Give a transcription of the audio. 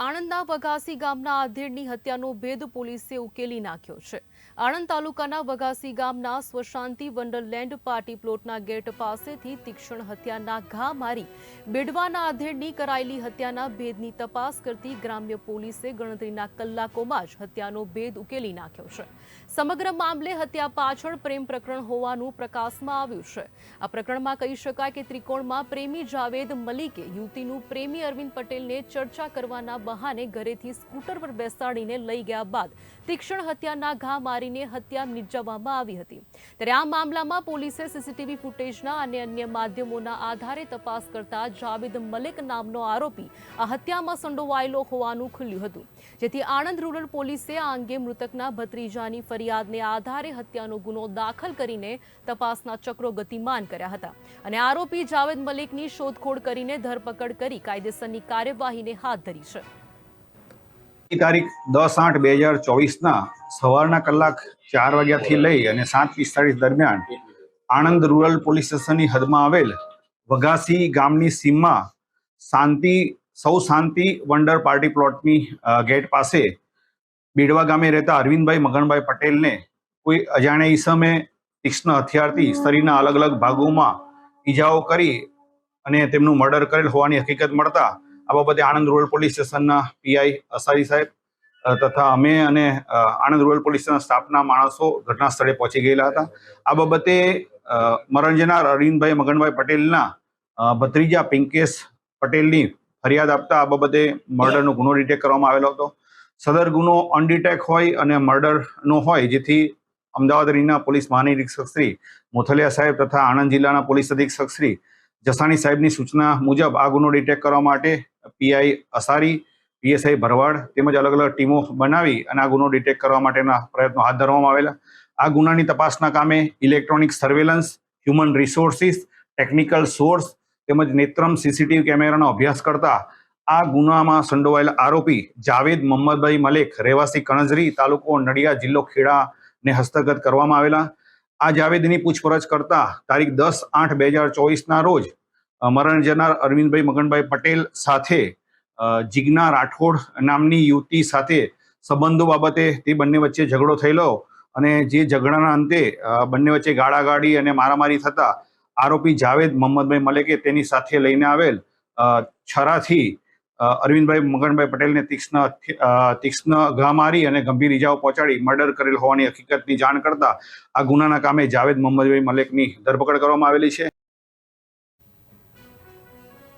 આણંદના વઘાસી ગામના આધેડની હત્યાનો ભેદ પોલીસે ઉકેલી નાખ્યો છે. આણંદ તાલુકાના વઘાસી ગામના સ્વશાંતિ વંડરલેન્ડ પાર્ટી પ્લોટના ગેટ પાસેથી તીક્ષ્ણ હત્યાના ઘા મારી બેડવાના આધેડની કરાયેલી હત્યાના ભેદની તપાસ કરતી ગ્રામ્ય પોલીસે ગણતરીના કલાકોમાં જ હત્યાનો ભેદ ઉકેલી નાખ્યો છે. સમગ્ર મામલે હત્યા પાછળ પ્રેમ પ્રકરણ હોવાનું પ્રકાશમાં આવ્યું છે. આ પ્રકરણમાં કહી શકાય કે ત્રિકોણમાં પ્રેમી જાવેદ મલિકે યુવતીનું પ્રેમી અરવિંદ પટેલને ચર્ચા કરવાના બહાને ઘરેથી સ્કૂટર પર બેસાડીને લઈ ગયા બાદ તીક્ષ્ણ હત્યાના ઘા મારીને હત્યા નિપજાવવામાં આવી હતી. ત્યારે આ મામલામાં પોલીસે સીસીટીવી ફૂટેજના અને અન્ય માધ્યમોના આધારે તપાસ કરતા જાવેદ મલિક નામનો આરોપી આ હત્યામાં સંડોવાયેલો હોવાનું ખુલ્યું હતું. જેથી આણંદ રૂરલ પોલીસે આ અંગે મૃતકના ભત્રીજાની ફરિયાદને આધારે હત્યાનો ગુનો દાખલ કરીને તપાસના ચક્રો ગતિમાન કર્યા હતા અને આરોપી જાવેદ મલિકની શોધખોળ કરીને ધરપકડ કરી કાયદેસરની કાર્યવાહીને હાથ ધરી છે. તારીખ દસ આઠ બે હજાર ચોવીસના સવારના કલાક ચાર વાગ્યાથી લઈ અને સાત પિસ્તાળીસ દરમિયાન આણંદ રૂરલ પોલીસ સ્ટેશનની હદમાં આવેલ વઘાસી ગામની સીમમાં શાંતિ, સૌ શાંતિ વંડર પાર્ટી પ્લોટની ગેટ પાસે બીડવા ગામે રહેતા અરવિંદભાઈ મગનભાઈ પટેલને કોઈ અજાણ્યા ઈસમે તીક્ષ્ણ હથિયારથી શરીરના અલગ અલગ ભાગોમાં ઈજાઓ કરી અને તેમનું મર્ડર કરેલ હોવાની હકીકત મળતા આ બાબતે આણંદ રૂરલ પોલીસ સ્ટેશનના પીઆઈ અસારી સાહેબ તથા અમે અને આણંદ રૂરલ સ્ટેશન સ્ટાફના માણસો ઘટના સ્થળે પહોંચી ગયેલા હતા. આ બાબતે મરણ જનાર અરવિંદભાઈ મગનભાઈ પટેલના ભત્રીજા પિંકેશ પટેલની ફરિયાદ આપતા આ બાબતે મર્ડરનો ગુનો ડિટેક્ટ કરવામાં આવેલો હતો. સદર ગુનો અનડિટેક હોય અને મર્ડરનો હોય, જેથી અમદાવાદ રીના પોલીસ મહાનિરીક્ષક શ્રી મોથલિયા સાહેબ તથા આણંદ જિલ્લાના પોલીસ અધિક્ષક શ્રી જસાણી સાહેબની સૂચના મુજબ આ ગુનો ડિટેક્ટ કરવા માટે પીઆઈ અસારી, પીએસઆઈ ભરવાડ તેમજ અલગ અલગ ટીમો બનાવી અને આ ગુનો ડિટેક્ટ કરવા માટેના પ્રયત્નો હાથ ધરવામાં આવેલા. આ ગુનાની તપાસના કામે electronic surveillance, human resources, technical source તેમજ નેત્રમ સીસીટીવી કેમેરાનો અભ્યાસ કરતા આ ગુનામાં સંડોવાયેલા આરોપી જાવેદ મોહમ્મદભાઈ મલેક, રહેવાસી કણજરી તાલુકો નડિયા જિલ્લો ખેડાને હસ્તગત કરવામાં આવેલા. આ જાવેદની પૂછપરછ કરતા તારીખ દસ આઠ બે હજાર ચોવીસના રોજ મરણ જનાર અરવિંદભાઈ મગનભાઈ પટેલ સાથે જિજ્ઞા રાઠોડ નામની યુવતી સાથે સંબંધો બાબતે તે બંને વચ્ચે ઝઘડો થયેલો અને જે ઝઘડાના અંતે બંને વચ્ચે ગાળાગાળી અને મારામારી થતા આરોપી જાવેદ મોહમ્મદભાઈ મલેકે તેની સાથે લઈને આવેલ છરાથી અરવિંદભાઈ મગનભાઈ પટેલને તીક્ષ્ણ તીક્ષ્ણ ઘા મારી અને ગંભીર ઇજાઓ પહોંચાડી મર્ડર કરેલ હોવાની હકીકતની જાણ કરતા આ ગુનાના કામે જાવેદ મોહમ્મદભાઈ મલેકની ધરપકડ કરવામાં આવેલી છે.